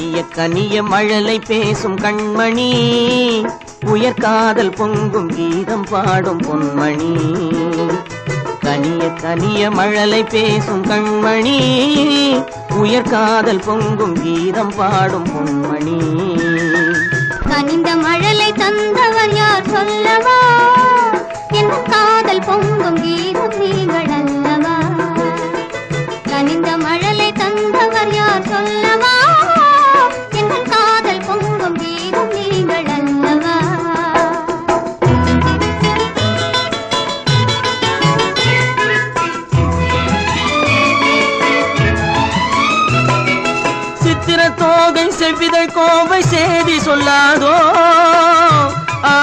கனிய கனிய மழலை பேசும் கண்மணி. உயர்காதல் பொங்கும் கீதம் பாடும் பொன்மணி. கனிய கனிய மழலை பேசும் கண்மணி. உயர்காதல் பொங்கும் கீதம் பாடும் பொன்மணி. கனிந்த மழலை தந்தவர் யார் சொல்லவா? என் சித்திர தோகை செவ்விதழ் கோவை சேதி சொல்லாதோ? ஆ,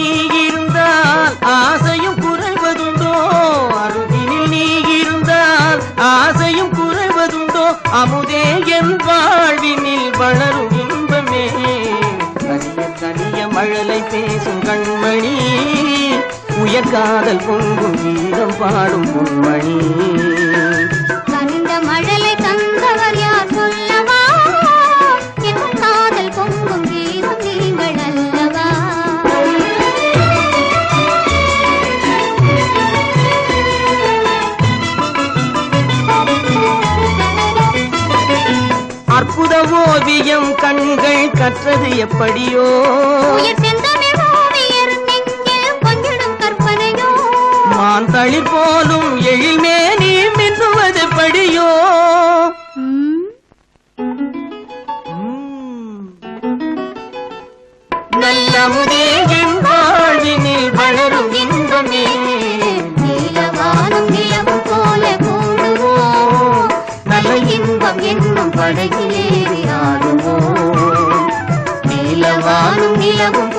நீ இருந்தால் ஆசையும் குறைவதுண்டோ? அருகினில் நீ இருந்தால் ஆசையும் குறைவதுண்டோ? அமுதே என் வாழ்வினில் வளரும் இன்பமே. தனிய கனிய மழலை பேசும் கண்மணி உயர்காதல் பொங்கும் வீரம் பாடும் பொன்மணி. ஓவியம் கண்கள் கற்றது எப்படியோ? தளிர் போலும் எழில்மே நீ மின்னுவது படியோ? நல்லமுதே நிலவும் போல கூடுவோம்